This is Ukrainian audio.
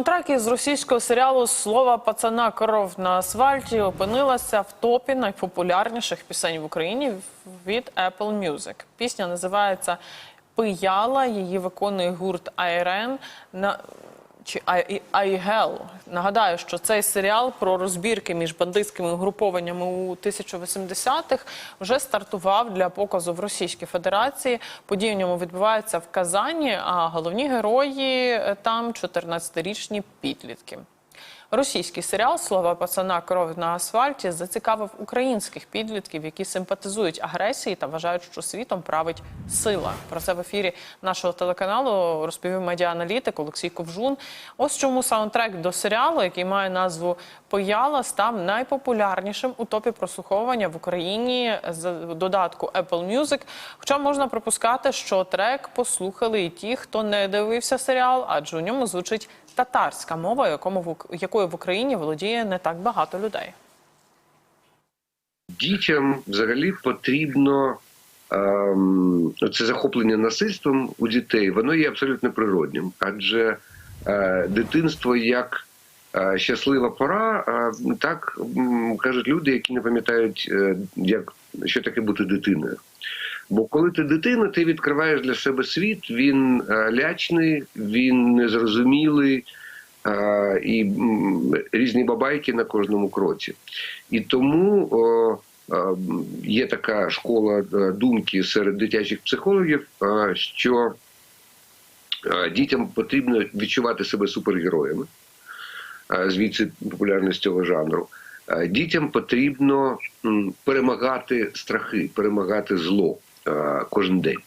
Саундтрек із російського серіалу Слова пацана кров на асфальті опинилася в топі найпопулярніших пісень в Україні від Apple Music. Пісня називається Пияла. Її виконує гурт Айрен чи Айгел. Нагадаю, що цей серіал про розбірки між бандитськими угрупованнями у 1080-х вже стартував для показу в Російській Федерації. Події в ньому відбуваються в Казані, а головні герої е, там 14-річні підлітки. Російський серіал Слова пацана кров на асфальті зацікавив українських підлітків, які симпатизують агресії та вважають, що світом править сила. Про це в ефірі нашого телеканалу розповів медіааналітик Олексій Ковжун. Ось чому саундтрек до серіалу, який має назву Пояла, став найпопулярнішим у топі прослуховування в Україні з додатку Apple Music. Хоча можна припускати, що трек послухали і ті, хто не дивився серіал, адже у ньому звучить татарська мова, якому якою в Україні володіє не так багато людей. дітям взагалі потрібно ем, це захоплення насильством у дітей, воно є абсолютно природнім, адже е, дитинство як е, щаслива пора, е, так м, кажуть люди, які не пам'ятають, е, як що таке бути дитиною. Бо коли ти дитина, ти відкриваєш для себе світ, він е, лячний, він незрозумілий. І різні бабайки на кожному кроці. І тому є така школа е, думки серед дитячих психологів, що дітям потрібно відчувати себе супергероями, звідси популярність цього жанру. Дітям потрібно перемагати страхи, перемагати зло кожен день.